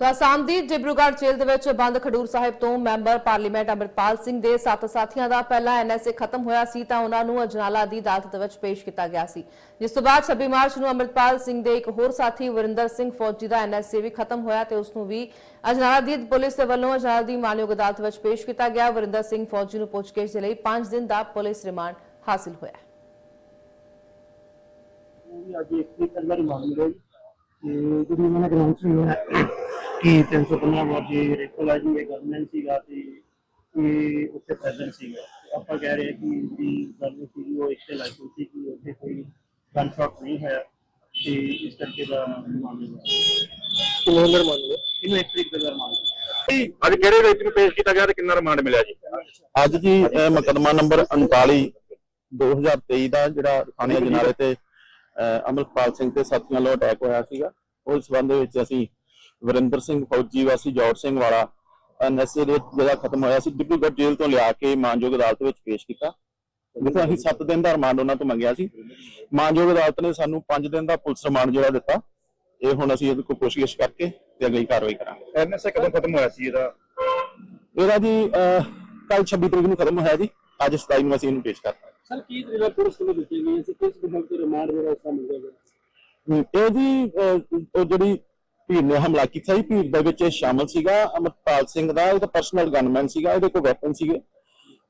ਸੋ ਅਸਾਮ ਦੀ ਡਿਬਰੂਗੜ੍ਹ ਜੇਲ੍ਹ ਦੇ ਵਿੱਚ ਬੰਦ ਖਡੂਰ ਸਾਹਿਬ ਤੋਂ ਮੈਂਬਰ ਪਾਰਲੀਮੈਂਟ ਅੰਮ੍ਰਿਤਪਾਲ ਸਿੰਘ ਦੇ ਸੱਤ ਸਾਥੀਆਂ ਦਾ ਪਹਿਲਾ ਐਨਐਸਏ ਖਤਮ ਹੋਇਆ ਸੀ ਤਾਂ ਉਹਨਾਂ ਨੂੰ ਅਜਨਾਲਾ ਦੀ ਅਦਾਲਤ ਦੇ ਵਿੱਚ ਪੇਸ਼ ਕੀਤਾ ਗਿਆ ਸੀ। ਜਿਸ ਤੋਂ ਬਾਅਦ 26 ਮਾਰਚ ਨੂੰ ਅੰਮ੍ਰਿਤਪਾਲ ਸਿੰਘ ਦੇ ਇੱਕ ਹੋਰ ਸਾਥੀ ਵਰਿੰਦਰ ਸਿੰਘ ਫੌਜੀ ਦਾ ਐਨਐਸਏ ਵੀ ਖਤਮ ਹੋਇਆ ਤੇ ਉਸ ਨੂੰ ਵੀ ਅਜਨਾਲਾ ਦੀ ਪੁਲਿਸ ਦੇ ਵੱਲੋਂ ਅਜਨਾਲਾ ਦੀ ਮਾਨਯੋਗ ਅਦਾਲਤ ਵਿੱਚ ਪੇਸ਼ ਕੀਤਾ ਗਿਆ। ਵਰਿੰਦਰ ਸਿੰਘ ਫੌਜੀ ਨੂੰ ਪੁੱਛਗਿੱਛ ਦੇ ਲਈ 5 ਦਿਨ ਦਾ ਪੁਲਿਸ ਰਿਮਾਂਡ ਹਾਸਲ ਹੋਇਆ। ਅੱਜ ਇੱਕ ਵੀ ਕੰਦਰ ਮੰਨ ਤੇ ਜਿਹੜੀ ਉਹਨਾਂ ਨੇ ਗਰਾਊਂਡ ਸੀ ਕਿ 315 ਵਜੇ ਰੈਕੋਲਾਈਜ਼ਿੰਗ ਗਵਰਨਮੈਂਟ ਸੀਗਾ ਤੇ ਇਹ ਉੱਥੇ ਪ੍ਰੈਜ਼ੈਂਟ ਸੀਗਾ। ਆਪਾਂ ਕਹਿ ਰਹੇ ਹਾਂ ਕਿ ਵੀ ਗੱਲ ਸੀ ਉਹ ਇੱਥੇ ਲਾਇਸੈਂਸ ਸੀ ਕਿ ਉੱਥੇ ਕੋਈ ਸ਼ਾਟ ਨਹੀਂ ਹੋਇਆ ਤੇ ਇਸ ਕਰਕੇ ਦਾ ਮਾਮਲਾ ਕਿੰਨੇ ਮੰਨ ਲਓ ਇਹਨੂੰ ਇੱਕ ਤਰੀਕ ਦਾ ਲਓ ਅੱਜ ਕਿਹੜੇ ਵਿੱਚ ਨੂੰ ਪੇਸ਼ ਕੀਤਾ ਗਿਆ ਤੇ ਕਿੰਨਾ ਰਿਮਾਂਡ ਮਿਲਿਆ ਜੀ? ਅੱਜ ਜੀ ਇਹ ਮੁਕੱਦਮਾ ਨੰਬਰ 39 2023 ਦਾ ਜਿਹੜਾ ਥਾਣੇ ਅਜਨਾਲੇ ਤੇ ਅਹ, ਅੰਮ੍ਰਿਤਪਾਲ ਸਿੰਘ ਤੇ ਸਾਥੀਆਂ ਵੱਲੋਂ ਅਟੈਕ ਹੋਇਆ ਸੀਗਾ। ਉਸ ਸੰਬੰਧ ਵਿੱਚ ਅਸੀਂ ਵਰਿੰਦਰ ਸਿੰਘ ਫੌਜੀ ਵਾਸੀ ਜੌੜ ਸਿੰਘ ਵਾਲਾ ਐਨਐਸਏ ਦੇ ਜਿਹੜਾ ਖਤਮ ਹੋਇਆ ਸੀ ਡਿਬਰੂਗੜ੍ਹ ਜੇਲ੍ਹ ਤੋਂ ਲਿਆ ਕੇ ਮਾਨਯੋਗ ਅਦਾਲਤ ਵਿੱਚ ਪੇਸ਼ ਕੀਤਾ। ਜਿੱਥੇ ਅਸੀਂ 7 ਦਿਨ ਦਾ ਰਿਮਾਂਡ ਉਹਨਾਂ ਤੋਂ ਮੰਗਿਆ ਸੀ। ਮਾਨਯੋਗ ਅਦਾਲਤ ਨੇ ਸਾਨੂੰ 5 ਦਿਨ ਦਾ ਪੁਲਿਸ ਰਿਮਾਂਡ ਜਿਹੜਾ ਦਿੱਤਾ। ਇਹ ਹੁਣ ਅਸੀਂ ਇਹਦੇ ਕੋਲ ਪੁੱਛਗਿੱਛ ਕਰਕੇ ਤੇ ਅਗਲੀ ਕਾਰਵਾਈ ਕਰਾਂਗੇ। ਐਨਐਸਏ ਕਦੋਂ ਖਤਮ ਹੋਇਆ ਸੀ ਇਹਦਾ? ਇਹਦਾ ਜੀ ਕੱਲ 26 ਤਰੀਕ ਨੂੰ ਖਤਮ ਹੋਇਆ ਜੀ। ਅੱਜ 27 ਨੂੰ ਅਸੀਂ ਇਹਨੂੰ ਪੇਸ਼ ਕਰਤਾ ਸਰ ਕੀ ਤਰੀਕਾ ਪੁਲਿਸ ਨੂੰ ਦਿੱਤੀ ਗਈ ਸੀ ਕਿਸ ਬਿੰਦੂ ਤੇ ਰਿਮਾਂਡ ਜਿਹੜਾ ਇਸ ਦਾ ਮਿਲ ਗਿਆ? ਇਹ ਜੀ ਜਿਹੜੀ ਭੀੜ ਨੇ ਹਮਲਾ ਕੀਤਾ ਸੀ। ਭੀੜ ਦੇ ਵਿੱਚ ਸ਼ਾਮਲ ਸੀਗਾ ਅਮਰਪਾਲ ਸਿੰਘ ਦਾ ਇਹਦਾ ਪਰਸਨਲ ਗਨਮੈਨ ਸੀਗਾ ਇਹਦੇ ਕੋਲ ਵੈਪਨ ਸੀਗੇ।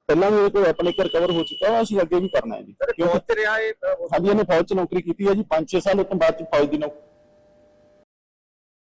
ਪਹਿਲਾਂ ਵੀ ਇਹਦੇ ਕੋਲ ਵੈਪਨ ਇੱਕ ਰਿਕਵਰ ਹੋ ਚੁੱਕਾ ਵਾ ਅਸੀਂ ਅੱਗੇ ਵੀ ਕਰਨਾ ਹੈ ਜੀ। ਚ ਰਿਹਾ ਇਹ ਸਾਡੀ ਇਹਨੇ ਫੌਜ ਚ ਨੌਕਰੀ ਕੀਤੀ ਹੈ ਜੀ। 5-6 ਸਾਲ ਉਸ ਤੋਂ ਬਾਅਦ ਚ ਫੌਜ ਦੀ ਨੌਕਰੀ